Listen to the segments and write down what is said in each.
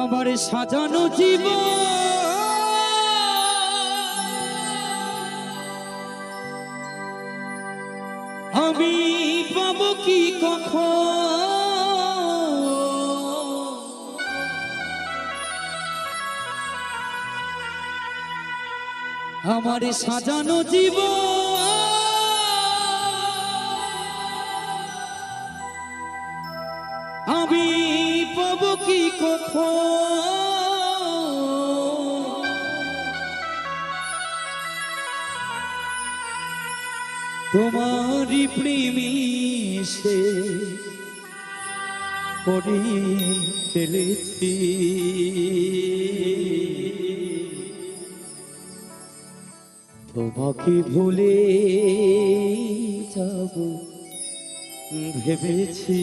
আমার সাজানো জীব আমি পাবো কি কখন? আমার সাজানো জীব আমি পাব কি কখন? তোমারই প্রেমী সে করে ফেলেছি। তোমাকে ভুলে যাব ভেবেছি।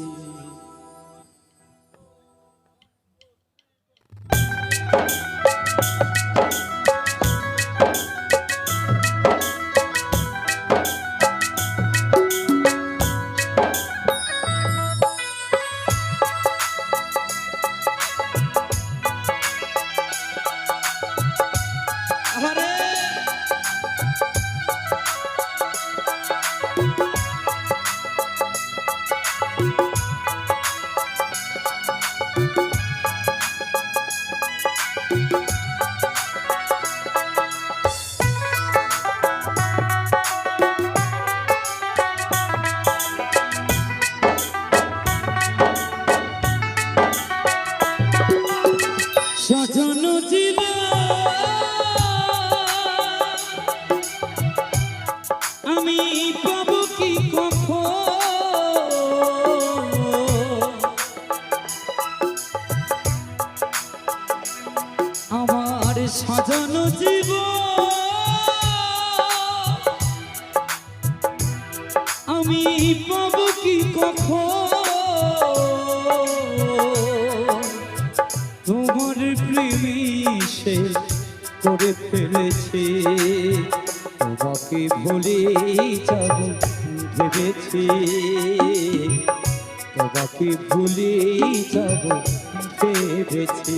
আমার সাজানো জীবন। আমি পাবো কি কখন? তোমার প্রেমী সে করে ফেলেছে। তোমাকে ভুলে যাব, ভেবেছি। তোমাকে ভুলে যাব, ভেবেছি।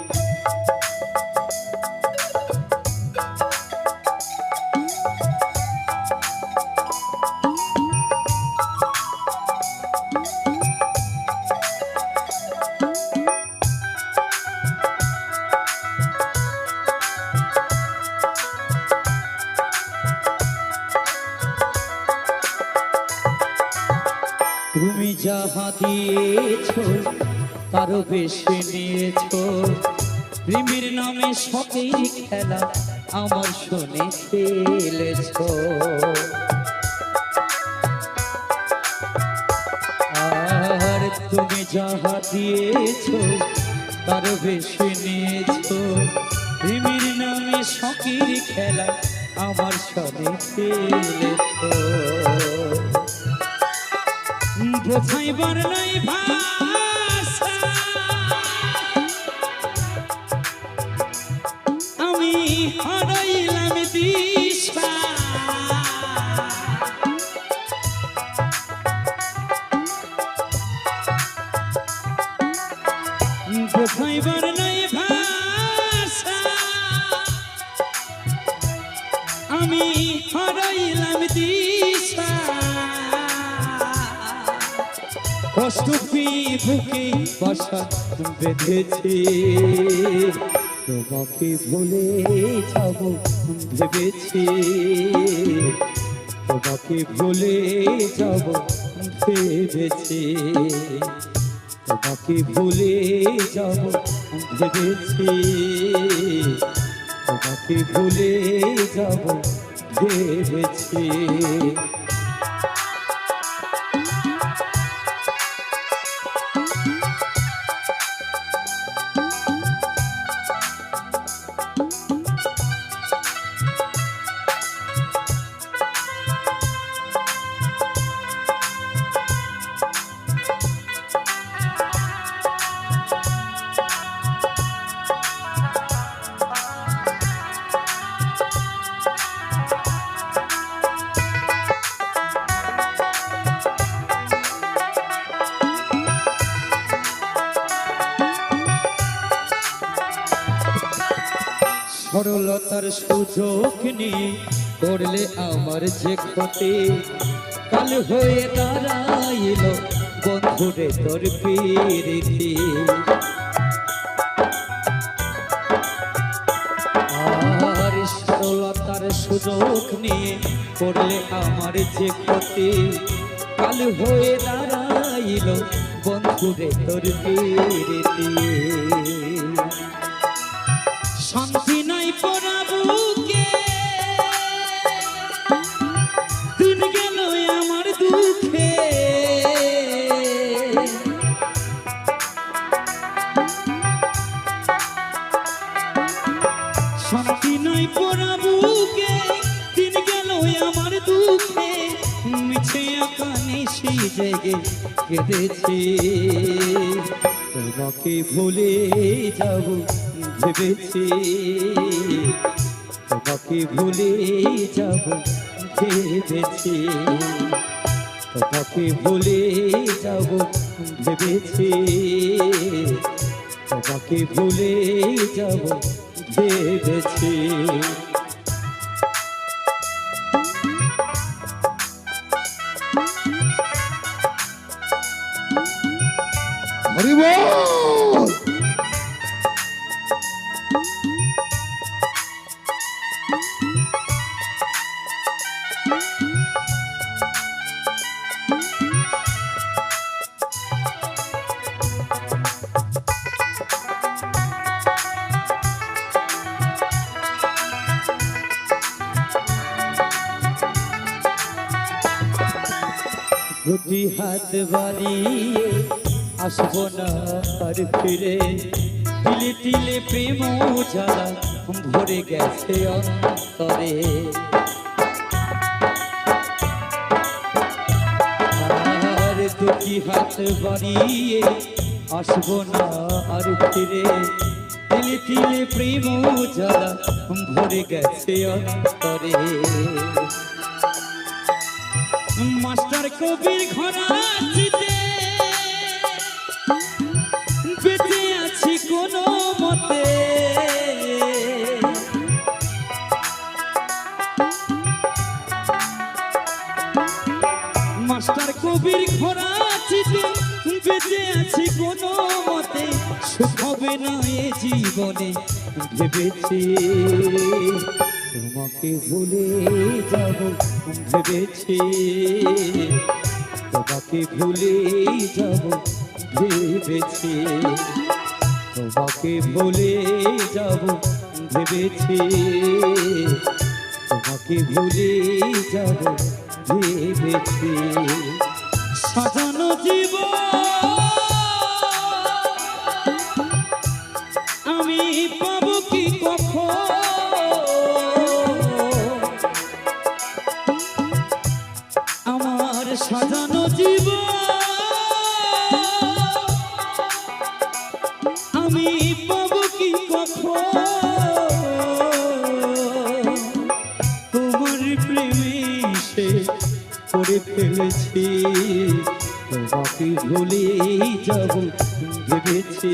যাহা দিয়েছ তারও বেশি নিয়েছ। প্রেমের নামে শখের খেলা আমার শুনে খেলেছ আর তুমি যাহা দিয়েছ, তারও বেশি নিয়েছ। প্রেমের নামে শখের খেলা আমার শুনে খেলেছ আমি হারাইলাম দিশা। বোঝাইবার নাই ভাষা আমি হারাইলাম দিশা। কষ্ট পেয়ে বুকে বাসা বেঁধেছি। তোমাকে ভুলে যাব ভেবেছি। তোমাকে ভুলে যাব ভেবেছি। তোমাকে ভুলে যাব ভেবেছি। তোমাকে ভুলে যাব ভেবেছি। সরলতার সুযোগ নিয়ে করলে আমার যে ক্ষতি। কাল হয়ে দাঁড়াইল বন্ধুরে তোর পিরিতি। আর সরলতার সুযোগ নিয়ে করলে আমার যে ক্ষতি। কাল হয়ে দাঁড়াইল বন্ধুরে তোর দুঃখে মিছে আকানে সেই জেগে কেঁদেছে। তোমাকে ভুলে যাব, ভেবেছি। তোমাকে ভুলে যাব, ভেবেছি। তোমাকে ভুলে যাব, ভেবেছি। তোমাকে ভুলে যাব, ভেবেছি। হরি দুটি হাত বাড়িয়ে আসব না আর ফিরে। তিলে তিলে প্রেম জ্বালা ভরে গেছে অন্তরে। আর দুটি হাত বাড়িয়ে আসব না আর ফিরে। তিলে তিলে প্রেম জ্বালা ভরে গেছে অন্তরে। মাস্টার কবির ঘরাচিতে হবে না এ জীবনে, ভেবেছি তোমাকে ভুলে যাব, ভেবেছি তোমাকে ভুলে যাব, ভেবেছি তোমাকে ভুলে যাব, ভেবেছি তোমাকে ভুলে যাব, ভেবেছি সাজানো জীবন আমি পাবো কি আমার সাজানো জীবন আমি পাবো কি তোমার প্রেমে সে করে ফেলেছি, তোমাকে ভুলে যাব ভেবেছি।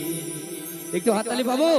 একটু হাততালি পাবো?